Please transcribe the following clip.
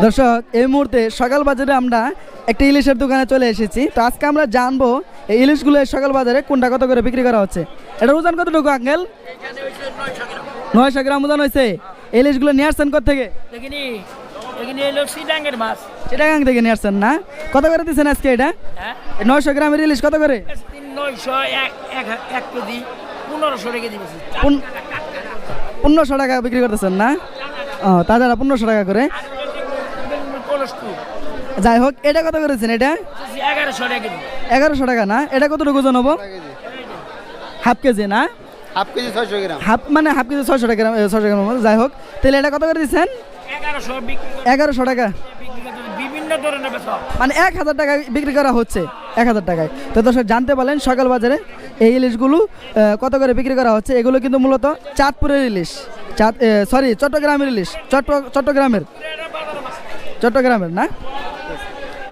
দর্শক এই মুহূর্তে সকাল বাজারে আমরা একটা ইলিশের দোকানে চলে এসেছি। তো আজকে আমরা জানব এই ইলিশগুলো সকাল বাজারে কোনটা কত করে বিক্রি করা হচ্ছে। এটা ওজন কতটুকু আঙ্কেল? নয়শো গ্রাম ওজন হয়েছে। ইলিশগুলো নিয়ে আসছেন কোথেকে চিটাগাং থেকে নিয়ে আসছেন না? কত করে দিচ্ছেন আজকে এটা? হ্যাঁ? নয়শো গ্রামের ইলিশ কত করে? তিন নয়শো এক এক এক কেজি পনেরোশো রেখে দিয়েছি পন- পনেরোশো টাকা বিক্রি করতেছেন না? ও তাছাড়া পনেরোশো টাকা করে। যাই হোক এটা কত করেছেন এটা? এগারোশো টাকা না? এটা কতটুকু ওজন হব? Half KG. না? হাফ কেজি ছয়শো গ্রাম। হাফ মানে হাফ কেজি ছয়শো টাকা ছয়শো গ্রাম যাই হোক তাহলে এটা কত করে দিচ্ছেন? এগারোশো টাকা। মানে এক হাজার টাকা বিক্রি করা হচ্ছে এক হাজার টাকায়। তো দর্শক জানতে পারলেন সকাল বাজারে এই ইলিশগুলো কত করে বিক্রি করা হচ্ছে? এগুলো কিন্তু মূলত চাঁদপুরের ইলিশ চাঁদ সরি চট্টগ্রামের ইলিশ চট্ট চট্টগ্রামের। চট্টগ্রামের না?